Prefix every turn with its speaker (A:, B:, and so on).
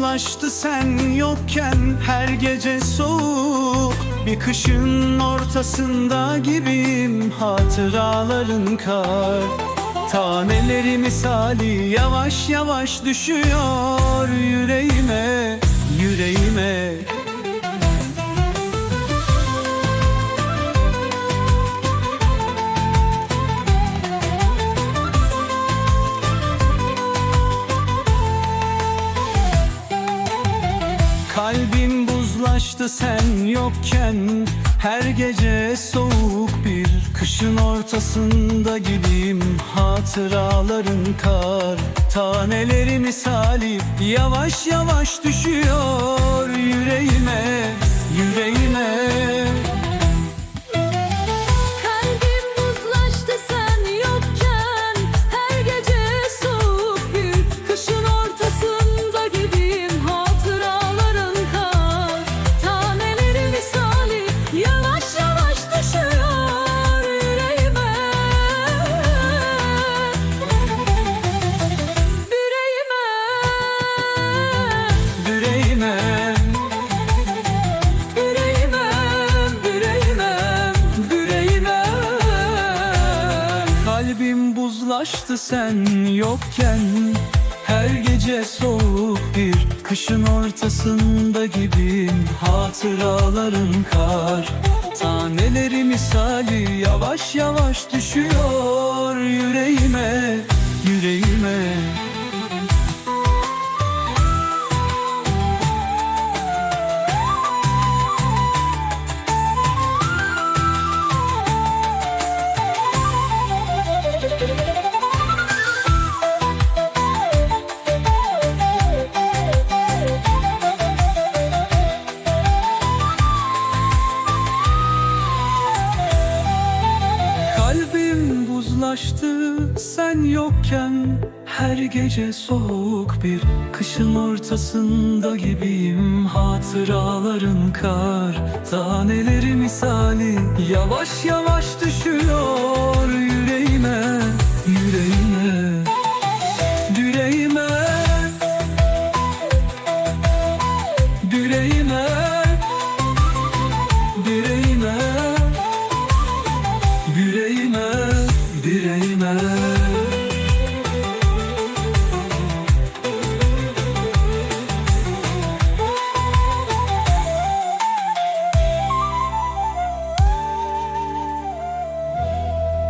A: buzlaştı sen yokken her gece soğuk. Bir kışın ortasında gibiyim hatıraların kar. Taneleri misali yavaş yavaş düşüyor yüreğime, yüreğime buzlaştı sen yokken. Her gece soğuk bir kışın ortasında gibiyim Hatıraların kar Taneleri misali yavaş yavaş düşüyor yüreğime Yüreğime
B: Kalbim buzlaştı sen yokken. Her gece soğuk bir kışın ortasında gibiyim. Hatıraların kar Taneleri misali yavaş yavaş düşüyor
A: Buzlaştı sen yokken Her gece soğuk bir kışın ortasında gibiyim. Hatıraların kar taneleri misali Yavaş yavaş düşüyor